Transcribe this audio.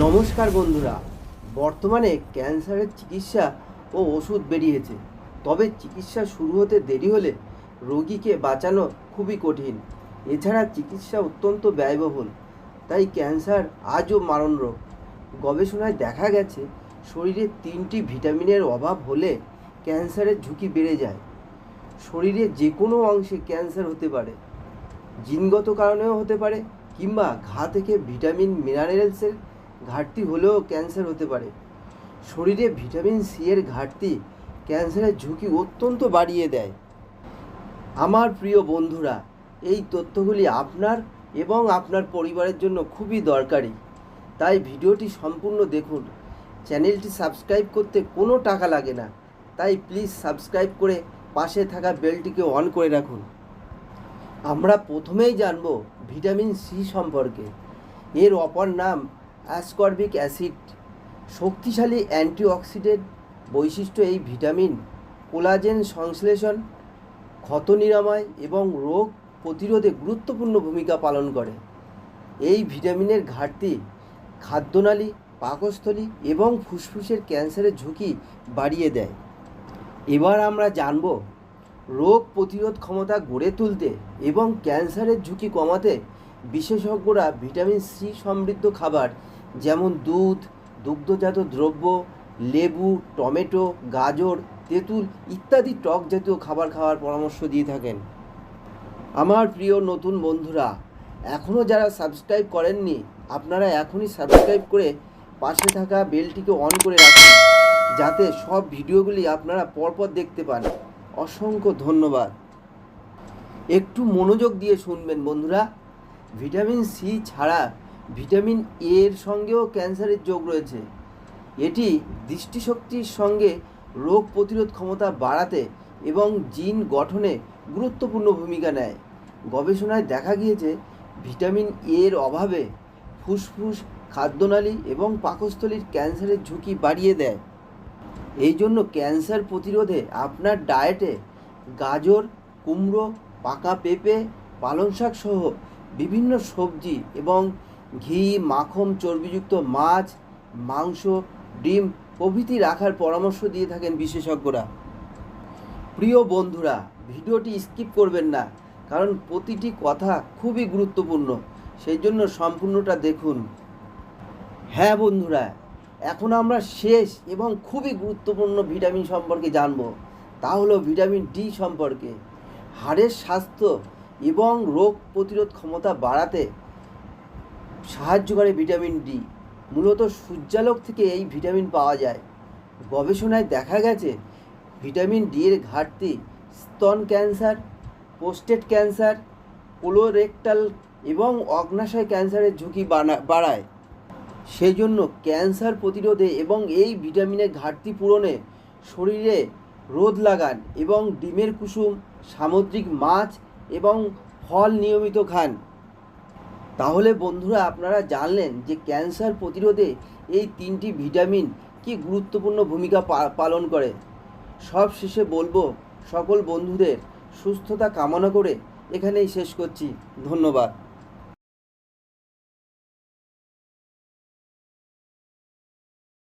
নমস্কার বন্ধুরা। বর্তমানে ক্যান্সারের চিকিৎসা ও ওষুধ বেরিয়েছে। তবে চিকিৎসা শুরু হতে দেরি হলে রোগীকে বাঁচানো খুবই কঠিন। এছাড়া চিকিৎসা অত্যন্ত ব্যয়বহুল। তাই ক্যান্সার আজও মারণ রোগ গবেষণায় দেখা গেছে, শরীরে তিনটি ভিটামিনের অভাব হলে ক্যান্সারের ঝুঁকি বেড়ে যায়। শরীরে যে কোনো অংশে ক্যান্সার হতে পারে। জিনগত কারণেও হতে পারে, কিংবা ঘা থেকে ভিটামিন, মিনারেলসের ঘাটতি হলেও ক্যান্সার হতে পারে। শরীরে ভিটামিন সি এর ঘাটতি ক্যান্সারের ঝুঁকি অত্যন্ত বাড়িয়ে দেয়। আমার প্রিয় বন্ধুরা, এই তথ্যগুলি আপনার এবং আপনার পরিবারের জন্য খুবই দরকারি। তাই ভিডিওটি সম্পূর্ণ দেখুন। চ্যানেলটি সাবস্ক্রাইব করতে কোনো টাকা লাগে না। তাই প্লিজ সাবস্ক্রাইব করে পাশে থাকা বেলটিকে অন করে রাখুন। আমরা প্রথমেই জানব ভিটামিন সি সম্পর্কে। এর অপর নাম অ্যাসকর্বিক অ্যাসিড, শক্তিশালী অ্যান্টিঅক্সিডেন্ট, বৈশিষ্ট্য এই ভিটামিন, কোলাজেন সংশ্লেষণ, ক্ষত নিরাময় এবং রোগ প্রতিরোধে গুরুত্বপূর্ণ ভূমিকা পালন করে। এই ভিটামিনের ঘাটতি খাদ্যনালী, পাকস্থলী এবং ফুসফুসের ক্যান্সারের ঝুঁকি বাড়িয়ে দেয়। এবার আমরা জানব রোগ প্রতিরোধ ক্ষমতা গড়ে তুলতে এবং ক্যান্সারের ঝুঁকি কমাতে বিশেষজ্ঞরা ভিটামিন সি সমৃদ্ধ খাবার যেমন দুধ, দুগ্ধজাত দ্রব্য, লেবু, টমেটো, গাজর, তেঁতুল ইত্যাদি টক জাতীয় খাবার খাওয়ার পরামর্শ দিয়ে থাকেন। আমার প্রিয় নতুন বন্ধুরা এখনও যারা সাবস্ক্রাইব করেননি, আপনারা এখনই সাবস্ক্রাইব করে পাশে থাকা বেলটিকে অন করে রাখুন, যাতে সব ভিডিওগুলি আপনারা পরপর দেখতে পান। অসংখ্য ধন্যবাদ। একটু মনোযোগ দিয়ে শুনবেন বন্ধুরা। ভিটামিন সি ছাড়া ভিটামিন এ এর সঙ্গেও ক্যান্সারের যোগ রয়েছে। এটি দৃষ্টিশক্তির সঙ্গে রোগ প্রতিরোধ ক্ষমতা বাড়াতে এবং জিন গঠনে গুরুত্বপূর্ণ ভূমিকা নেয়। গবেষণায় দেখা গিয়েছে, ভিটামিন এ এর অভাবে ফুসফুস, খাদ্যনালী এবং পাকস্থলীর ক্যান্সারের ঝুঁকি বাড়িয়ে দেয়। এই জন্য ক্যান্সার প্রতিরোধে আপনার ডায়েটে গাজর, কুমড়ো, পাকা পেঁপে পালং শাক সহ বিভিন্ন সবজি এবং ঘি, মাখন, চর্বিযুক্ত মাছ, মাংস, ডিম প্রভৃতি রাখার পরামর্শ দিয়ে থাকেন বিশেষজ্ঞরা। প্রিয় বন্ধুরা, ভিডিওটি স্কিপ করবেন না, কারণ প্রতিটি কথা খুবই গুরুত্বপূর্ণ সেই জন্য সম্পূর্ণটা দেখুন। হ্যাঁ বন্ধুরা, এখন আমরা শেষ এবং খুবই গুরুত্বপূর্ণ ভিটামিন সম্পর্কে জানব, তা হলো ভিটামিন ডি সম্পর্কে। হাড়ের স্বাস্থ্য এবং রোগ প্রতিরোধ ক্ষমতা বাড়াতে সাহায্য করে ভিটামিন ডি। মূলত সূর্যালোক থেকে এই ভিটামিন পাওয়া যায়। গবেষণায় দেখা গেছে, ভিটামিন ডি এর ঘাটতি স্তন ক্যান্সার, প্রোস্টেট ক্যান্সার, কোলোরেক্টাল এবং অগ্নাশয় ক্যান্সারের ঝুঁকি বাড়ায়। সেই জন্য ক্যান্সার প্রতিরোধে এবং এই ভিটামিনের ঘাটতি পূরণে শরীরে রোদ লাগান এবং ডিমের কুসুম, সামুদ্রিক মাছ এবং ফল নিয়মিত খান। তাহলে বন্ধুরা আপনারা জানলেন যে ক্যান্সার প্রতিরোধে এই তিনটি ভিটামিন কি গুরুত্বপূর্ণ ভূমিকা পালন করে। সব শেষে বলব, সকল বন্ধুদের সুস্থতা কামনা করে এখানেই শেষ করছি। ধন্যবাদ।